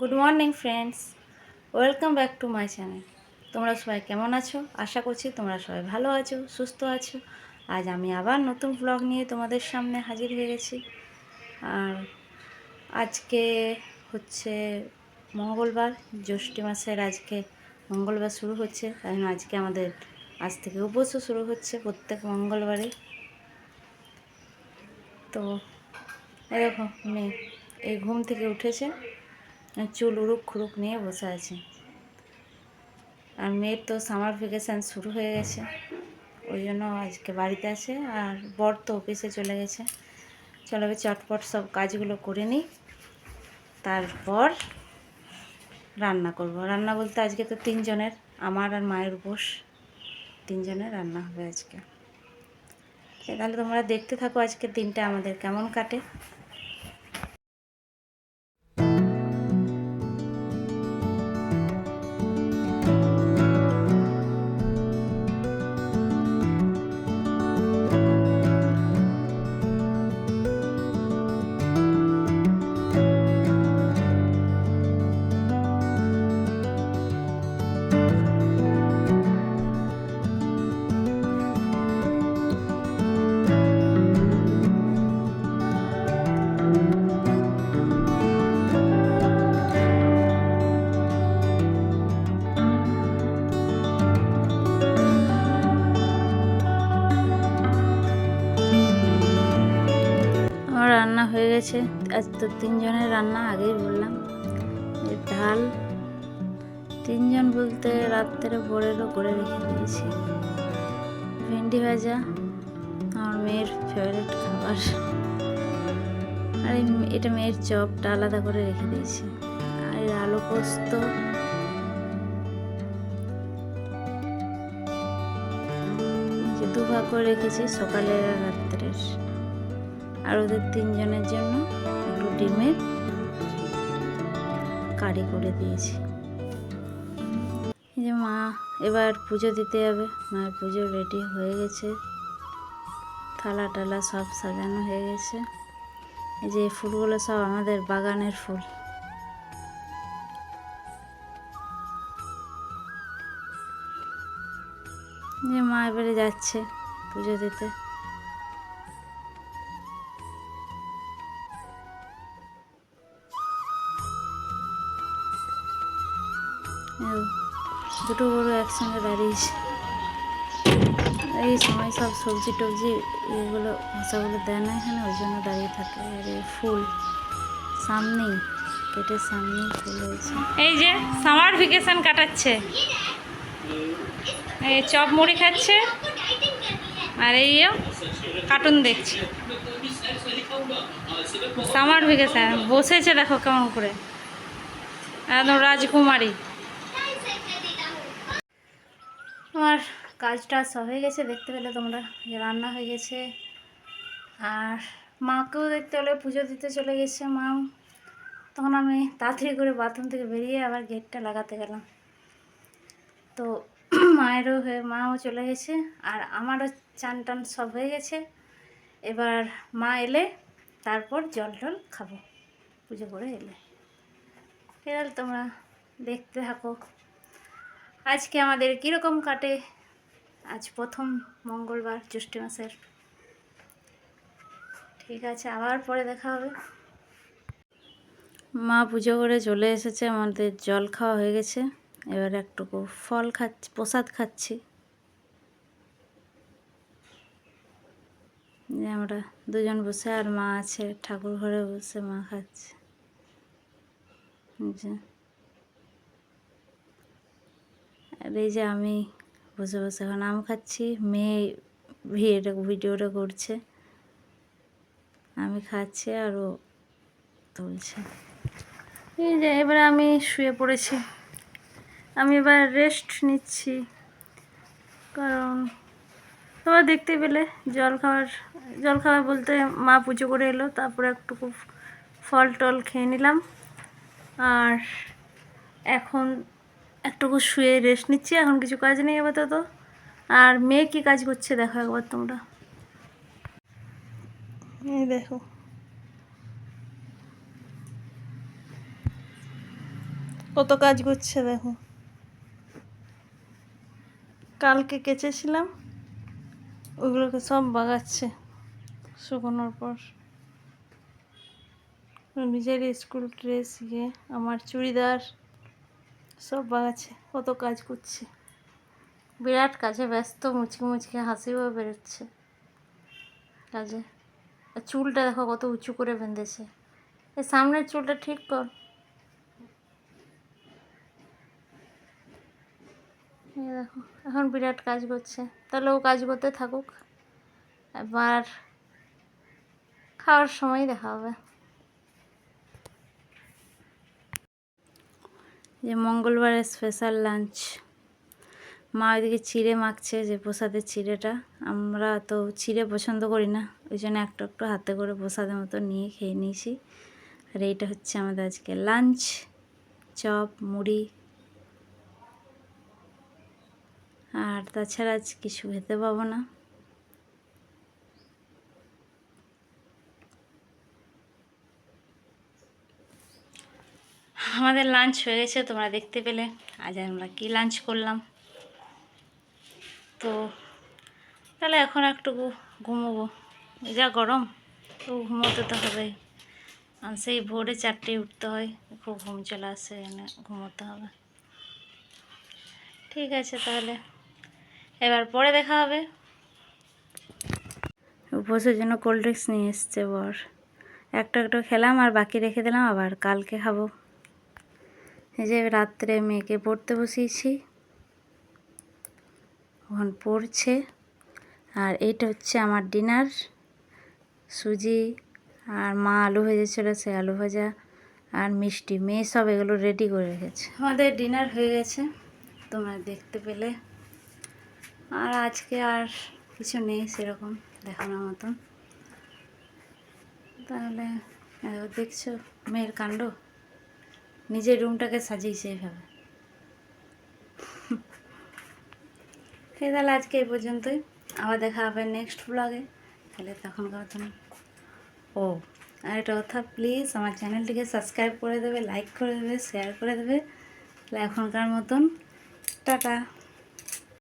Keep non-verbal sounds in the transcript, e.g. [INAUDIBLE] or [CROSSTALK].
Good morning friends welcome back to my channel তোমরা সবাই কেমন আছো? আশা করছি তোমরা সবাই ভালো আছো, সুস্থ আছো। আজ আমি আবার নতুন ব্লগ নিয়ে তোমাদের সামনে হাজির হয়ে গেছি। আর আজকে হচ্ছে মঙ্গলবার, জ্যৈষ্ঠী মাসের আজকে মঙ্গলবার শুরু হচ্ছে। কারণ আজকে আমাদের আজ থেকে উপসও শুরু হচ্ছে প্রত্যেক মঙ্গলবারে। তো, এরকম মেয়ে এই ঘুম থেকে উঠেছে। চুল উড়ুক খুরুক নিয়ে বসে আছে। আর মেয়ের তো সামার ভ্যাকেশান শুরু হয়ে গেছে। ওই জন্য আজকে বাড়িতে আছে আর বর তো অফিসে চলে গেছে। চলো চটপট সব কাজগুলো করে নিই। তারপর রান্না করব। রান্না বলতে আজকে তো তিনজনের, আমার আর মায়ের উপোস। তিনজনের রান্না হবে আজকে। তাহলে তোমরা দেখতে থাকো আজকের দিনটা আমাদের কেমন কাটে। রান্না হয়ে গেছে। আজ তো তিনজনের রান্না আগেই বললাম। ডাল তিনজন বলতে রাত্রে বড়েরও করে রেখে দিয়েছি। ভেন্ডি ভাজা, আমার মেয়ের ফেভারিট খাবার। আর এটা মেয়ের চপটা আলাদা করে রেখে দিয়েছি। আর আলু পোস্ত। দুভাগ করে রেখেছি সকালের আর রাত্রের। আর ওদের তিনজনের জন্য এগুলো ডিমের কারি করে দিয়েছি। যে মা, এবার পুজো দিতে যাবে মায়ের পুজো রেডি হয়ে গেছে। থালা টালা সব সাজানো হয়ে গেছে। এই যে ফুলগুলো সব আমাদের বাগানের ফুল। যে মা এবারে যাচ্ছে পুজো দিতে। দুটো গরু একসঙ্গে দাঁড়িয়েছে। এই সময় সব সবজি টবজি এগুলো মশাগুলো দেয় না এখানে, ওই জন্য দাঁড়িয়ে থাকে। আর এই ফুল সামনেই কেটে সামনেই ফুল হয়েছে। এই যে, সামার ভ্যাকেশন কাটাচ্ছে। এই চপ মুড়ি খাচ্ছে, আর এই কার্টুন দেখছে। সামার ভ্যাকেশন, বসেছে দেখো কেমন করে। একদম রাজকুমারী। আমার কাজটা সব হয়ে গেছে, দেখতে পেলে তোমরা রান্না হয়ে গেছে। আর মাকেও দেখতে পেলে, পুজো দিতে চলে গেছে মাও। তখন আমি তাড়াতাড়ি করে বাথরুম থেকে বেরিয়ে আবার গেটটা লাগাতে গেলাম। তো মায়েরও হয়ে, মাও চলে গেছে, আর আমারও চান টান সব হয়ে গেছে। এবার মা এলে, তারপর জল টল খাব। পুজো করে এলে। এবার তোমরা দেখতে থাকো। আজকে আমাদের কীরকম কাটে? আজ প্রথম মঙ্গলবার, জ্যৈষ্ঠ মাসের। ঠিক আছে, আবার পরে দেখা হবে। মা পুজো করে চলে এসেছে, আমাদের জল খাওয়া হয়ে গেছে। এবার একটুকু ফল খাচ্ছি, প্রসাদ খাচ্ছি। যে আমরা দুজন বসে, আর মা আছে, ঠাকুর ঘরে বসে মা খাচ্ছে যে আর এই যে আমি বসে বসে এখন আম খাচ্ছি, মেয়ে ভিডিওটা ভিডিওটা করছে। আমি খাচ্ছি আর ও তুলছে। এই যে এবারে আমি শুয়ে পড়েছি। আমি এবার রেস্ট নিচ্ছি। কারণ তোমরা দেখতে পেলে, জল খাওয়ার জল খাওয়া বলতে মা পুজো করে এলো, তারপরে একটুকু ফল টল খেয়ে নিলাম। আর এখন একটুকু শুয়ে রেস্ট নিচ্ছি, এখন কিছু কাজ নেই আপাতত। আর মেয়ে কী কাজ করছে দেখো একবার তোমরা। এই দেখো। কত কাজ করছে দেখো। কালকে কেচেছিলাম, ওগুলোকে সব বাগাচ্ছে শুকোনোর পর। নিজের স্কুল ড্রেস ইয়ে আমার চুড়িদার সব বাগাচ্ছে, কত কাজ করছে। বিরাট কাজে ব্যস্ত, মুচকি মুচকি হাসিও বেরোচ্ছে। কাজে, আর চুলটা দেখো কত উঁচু করে বেঁধেছে। এই সামনের চুলটা ঠিক কর। দেখো, এখন বিরাট কাজ করছে। তাহলে ও কাজ করতে থাকুক। এবার খাওয়ার সময় দেখা হবে। যে মঙ্গলবারের স্পেশাল লাঞ্চ মা ওইদিকে চিড়ে মাখছে যে প্রসাদের চিড়েটা। আমরা তো চিড়ে পছন্দ করি না, ওই জন্য একটু একটু হাতে করে প্রসাদের মতো নিয়ে খেয়ে নিয়েছি। আর এইটা হচ্ছে আমাদের আজকে লাঞ্চ চপ, মুড়ি। আর তাছাড়া আজ কিছু খেতে পাবো না। আমাদের লাঞ্চ হয়ে গেছে, তোমরা দেখতে পেলে। আজ আমরা কী লাঞ্চ করলাম? তো, তাহলে এখন একটু ঘুমোবো। যা গরম, তো ঘুমোতে তো হবে। আর সেই ভোরে চারটে উঠতে হয়, খুব ঘুম চলে আসে, এনে ঘুমোতে হবে। ঠিক আছে তাহলে, এবার পরে দেখা হবে। উপোসের জন্য কোল্ড ড্রিঙ্কস নিয়ে এসছে বর। একটা একটা খেলাম আর বাকি রেখে দিলাম, আবার কালকে খাব। এই যে রাত্রে মেয়েকে পড়তে বসিয়েছি। এখন পড়ছে। আর এইটা হচ্ছে আমার ডিনার। সুজি আর মা আলু ভেজেছিল সে আলু ভাজা আর মিষ্টি। মেয়ে সব এগুলো রেডি করে রেখেছে। আমাদের ডিনার হয়ে গেছে, তোমরা দেখতে পেলে। আর আজকে আর কিছু নেই সেরকম দেখানোর মতন তাহলে দেখছ মেয়ের কাণ্ড? নিজের রুমটাকে সাজিয়েছে [LAUGHS] এইভাবে ঠিক তাহলে আজকে এই পর্যন্তই। আবার দেখা হবে নেক্সট ব্লগে তাহলে তখনকার মতন। ও, আর একটা কথা প্লিজ আমার চ্যানেলটিকে সাবস্ক্রাইব করে দেবে লাইক করে দেবে শেয়ার করে দেবে। তাহলে এখনকার মতন, টাটা।